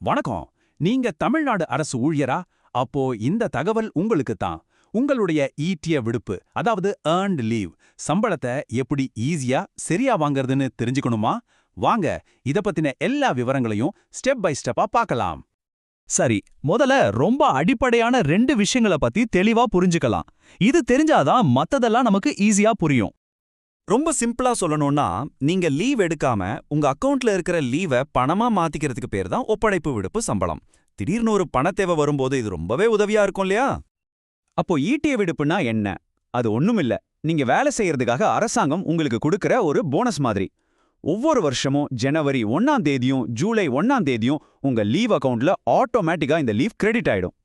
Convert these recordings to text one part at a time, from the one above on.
வணக்கம். நீங்க தமிழ்நாடு அரசு ஊழியரா? அப்போ இந்த தகவல் உங்களுக்கு தான். உங்களுடைய ஈட்டிய விடுப்பு அதாவது ஏர்ன்ட் லீவ் சம்பளத்தை எப்படி ஈஸியா சரியா வாங்கறதுன்னு தெரிஞ்சுக்கணுமா? வாங்க இத பத்தின எல்லா விவரங்களையும் ஸ்டெப் பை ஸ்டெப்பா பார்க்கலாம். சரி முதல்ல ரொம்ப அடிப்படையான ரெண்டு விஷயங்களை பத்தி தெளிவா புரிஞ்சுக்கலாம். இது தெரிஞ்சாதான் மத்ததெல்லாம் நமக்கு ஈஸியா புரியும். ரொம்ப சிம்பிளா சொல்லணும்னா நீங்க லீவ் எடுக்காம உங்க அக்கவுண்ட்ல இருக்கிற லீவை பணமா மாத்திக்கிறதுக்கு பேர் தான் ஒப்படைப்பு விடுப்பு சம்பளம். திடீர்னு ஒரு பண தேவை வரும்போது இது ரொம்பவே உதவியா இருக்கும் இல்லையா? அப்போ ஈட்டிய விடுப்புனா என்ன? அது ஒண்ணுமில்ல நீங்க வேலை செய்யறதுக்காக அரசாங்கம் உங்களுக்கு கொடுக்கற ஒரு போனஸ் மாதிரி. ஒவ்வொரு வருஷமும் ஜனவரி ஒன்னாம் தேதியும் ஜூலை ஒன்னாம் தேதியும் உங்க லீவ் அக்கவுண்ட்ல ஆட்டோமேட்டிக்கா இந்த லீவ் கிரெடிட் ஆயிடும்.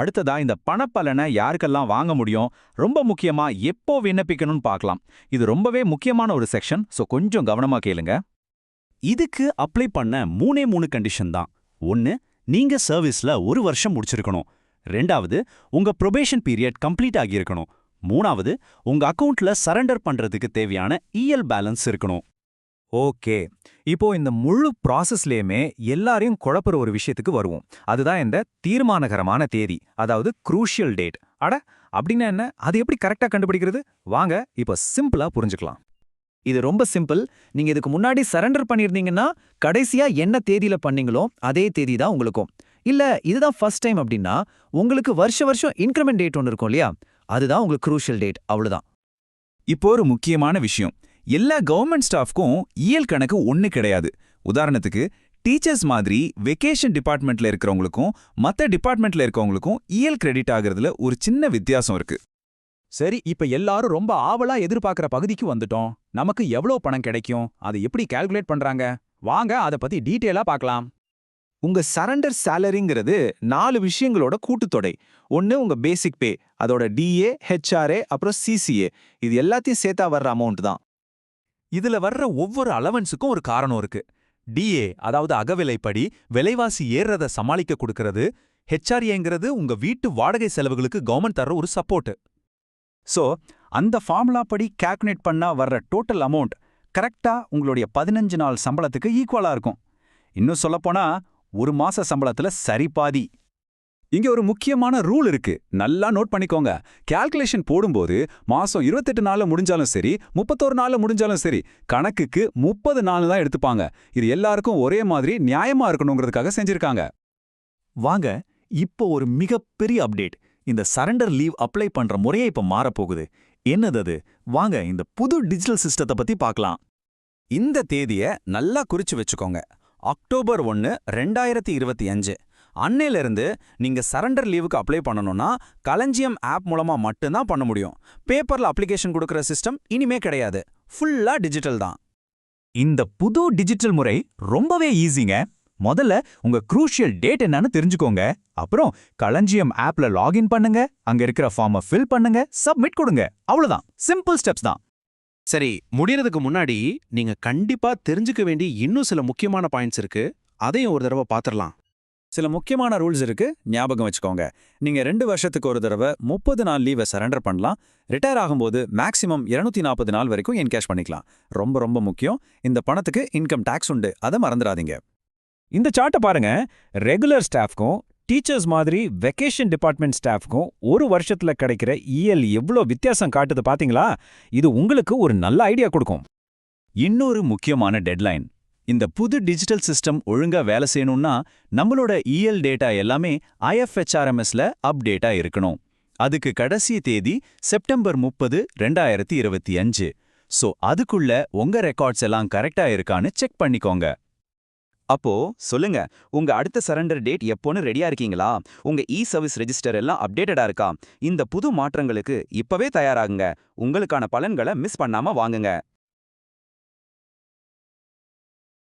அடுத்ததா இந்த பணப்பலனை யாருக்கெல்லாம் வாங்க முடியும்? ரொம்ப முக்கியமா எப்போ விண்ணப்பிக்கணும்னு பார்க்கலாம். இது ரொம்பவே முக்கியமான ஒரு செக்ஷன் ஸோ கொஞ்சம் கவனமா கேளுங்க. இதுக்கு அப்ளை பண்ண மூணே மூணு கண்டிஷன் தான். ஒன்னு நீங்க சர்வீஸ்ல ஒரு வருஷம் முடிச்சிருக்கணும். ரெண்டாவது உங்க ப்ரொபேஷன் பீரியட் கம்ப்ளீட் ஆகியிருக்கணும். மூணாவது உங்க அக்கவுண்ட்ல சரண்டர் பண்றதுக்கு தேவையான இஎல் பேலன்ஸ் இருக்கணும். ஓகே. இப்போ இந்த முழு ப்ராசஸ்லயுமே எல்லாரையும் குழப்புற ஒரு விஷயத்துக்கு வருவோம். அதுதான் இந்த தீர்மானகரமான தேதி அதாவது குரூஷியல் டேட் அட அப்படின்னா என்ன? அது எப்படி கரெக்டா கண்டுபிடிக்கிறது? வாங்க இப்போ சிம்பிளா புரிஞ்சுக்கலாம். இது ரொம்ப சிம்பிள் நீங்க இதுக்கு முன்னாடி சரண்டர் பண்ணியிருந்தீங்கன்னா கடைசியா என்ன தேதியில் பண்ணீங்களோ அதே தேதி தான் உங்களுக்கும். இல்ல இதுதான் ஃபர்ஸ்ட் டைம் அப்படின்னா உங்களுக்கு வருஷ வருஷம் இன்க்ரிமெண்ட் டேட் ஒன்று இருக்கும் இல்லையா? அதுதான் உங்களுக்கு குரூஷியல் டேட் அவ்வளோதான் இப்போ ஒரு முக்கியமான விஷயம். எல்லா கவர்மெண்ட் ஸ்டாஃப்க்கும் இயல் கணக்கு ஒன்று கிடையாது. உதாரணத்துக்கு டீச்சர்ஸ் மாதிரி வெக்கேஷன் டிபார்ட்மெண்ட்ல இருக்கிறவங்களுக்கும் மத்த டிபார்ட்மெண்ட்ல இருக்கவங்களுக்கும் இயல் கிரெடிட் ஆகுறதுல ஒரு சின்ன வித்தியாசம் இருக்கு. சரி இப்ப எல்லாரும் ரொம்ப ஆவலா எதிர்பார்க்கிற பகுதிக்கு வந்துட்டோம். நமக்கு எவ்வளோ பணம் கிடைக்கும்? அதை எப்படி கால்குலேட் பண்றாங்க? வாங்க அத பத்தி டீட்டெயிலா பார்க்கலாம். உங்க சரண்டர் சேலரிங்கிறது நாலு விஷயங்களோட கூட்டுத்தொடை ஒன்னு உங்க பேசிக் பே அதோட டிஏ ஹெச்ஆர்ஏ அப்புறம் சிசிஏ இது எல்லாத்தையும் சேர்த்தா வர்ற அமௌண்ட் தான். இதுல வர்ற ஒவ்வொரு அலவன்ஸுக்கும் ஒரு காரணம் இருக்கு. டிஏ அதாவது அகவிலைப்படி விலைவாசி ஏறுறத சமாளிக்க கொடுக்கறது ஹெச்ஆர்ஏங்கிறது உங்க வீட்டு வாடகை செலவுகளுக்கு கவர்மெண்ட் தர்ற ஒரு சப்போர்ட் சோ அந்த ஃபார்முலா படி கால்குலேட் பண்ணா வர்ற டோட்டல் அமௌண்ட் கரெக்டா உங்களுடைய பதினஞ்சு நாள் சம்பளத்துக்கு ஈக்குவலா இருக்கும். இன்னும் சொல்லப்போனா ஒரு மாச சம்பளத்துல சரி பாதி. இங்க ஒரு முக்கியமான ரூல் இருக்கு. நல்லா நோட் பண்ணிக்கோங்க. கால்குலேஷன் போடும்போது மாசம் இருபத்தெட்டு நாள்ல முடிஞ்சாலும் சரி முப்பத்தோரு நாள்ல முடிஞ்சாலும் சரி கணக்குக்கு முப்பது நாள் தான் எடுத்துப்பாங்க. இது எல்லாருக்கும் ஒரே மாதிரி நியாயமா இருக்கணுங்கிறதுக்காக செஞ்சிருக்காங்க. வாங்க இப்போ ஒரு மிகப்பெரிய அப்டேட். இந்த சரண்டர் லீவ் அப்ளை பண்ற முறையே இப்ப மாறப்போகுது. என்னது அது? வாங்க இந்த புது டிஜிட்டல் சிஸ்டத்தை பத்தி பார்க்கலாம். இந்த தேதிய நல்லா குறிச்சு வச்சுக்கோங்க. அக்டோபர் ஒன்னு ரெண்டாயிரத்தி இருபத்தி அஞ்சு. அன்னையிலிருந்து நீங்க சரண்டர் லீவுக்கு அப்ளை பண்ணணும்னா களஞ்சியம் ஆப் மூலமா மட்டும்தான் பண்ண முடியும். பேப்பர்ல அப்ளிகேஷன் கொடுக்குற சிஸ்டம் இனிமே கிடையாது. ஃபுல்லா டிஜிட்டல் தான். இந்த புது டிஜிட்டல் முறை ரொம்பவே ஈஸிங்க முதல்ல உங்க குரூஷியல் டேட் என்னன்னு தெரிஞ்சுக்கோங்க. அப்புறம் களஞ்சியம் ஆப்ல லாகின் பண்ணுங்க. அங்க இருக்கிற ஃபார்மை ஃபில் பண்ணுங்க. சப்மிட் கொடுங்க. அவ்வளவுதான். சிம்பிள் ஸ்டெப்ஸ் தான். சரி முடியறதுக்கு முன்னாடி நீங்க கண்டிப்பா தெரிஞ்சுக்க வேண்டிய இன்னும் சில முக்கியமான பாயிண்ட்ஸ் இருக்கு. அதையும் ஒரு தடவை பாத்திரலாம் சில முக்கியமான ரூல்ஸ் இருக்கு. ஞாபகம் வச்சுக்கோங்க. நீங்க ரெண்டு வருஷத்துக்கு ஒரு தடவை முப்பது நாள் லீவை சரண்டர் பண்ணலாம். ரிட்டையர் ஆகும்போது மேக்ஸிமம் 240 நாற்பது நாள் வரைக்கும் என்கேஷ் பண்ணிக்கலாம். ரொம்ப ரொம்ப முக்கியம். இந்த பணத்துக்கு இன்கம் டேக்ஸ் உண்டு. அதை மறந்துடாதீங்க. இந்த சார்ட்டை பாருங்க. ரெகுலர் ஸ்டாஃப்க்கும் டீச்சர்ஸ் மாதிரி வெக்கேஷன் டிபார்ட்மெண்ட் ஸ்டாஃப்க்கும் ஒரு வருஷத்துல கிடைக்கிற இஎல் எவ்வளோ வித்தியாசம் காட்டுது பாத்தீங்களா? இது உங்களுக்கு ஒரு நல்ல ஐடியா கொடுக்கும். இன்னொரு முக்கியமான டெட்லைன். இந்த புது டிஜிட்டல் சிஸ்டம் ஒழுங்கா வேலை செய்யணும்னா நம்மளோட இஎல் டேட்டா எல்லாமே ஐஎஃப்ஹெச்ஆர்எம்எஸ்ல அப்டேட்டா இருக்கணும். அதுக்கு கடைசி தேதி செப்டம்பர் முப்பது ரெண்டாயிரத்தி இருபத்தி அஞ்சு. ஸோ அதுக்குள்ள உங்க ரெக்கார்ட்ஸ் எல்லாம் கரெக்டா இருக்கான்னு செக் பண்ணிக்கோங்க. அப்போ சொல்லுங்க உங்க அடுத்த சரண்டர் டேட் எப்போன்னு ரெடியா இருக்கீங்களா? உங்க இ சர்வீஸ் ரெஜிஸ்டர் எல்லாம் அப்டேட்டடா இருக்கா? இந்த புது மாற்றங்களுக்கு இப்பவே தயாராகுங்க. உங்களுக்கான பலன்களை மிஸ் பண்ணாம வாங்குங்க.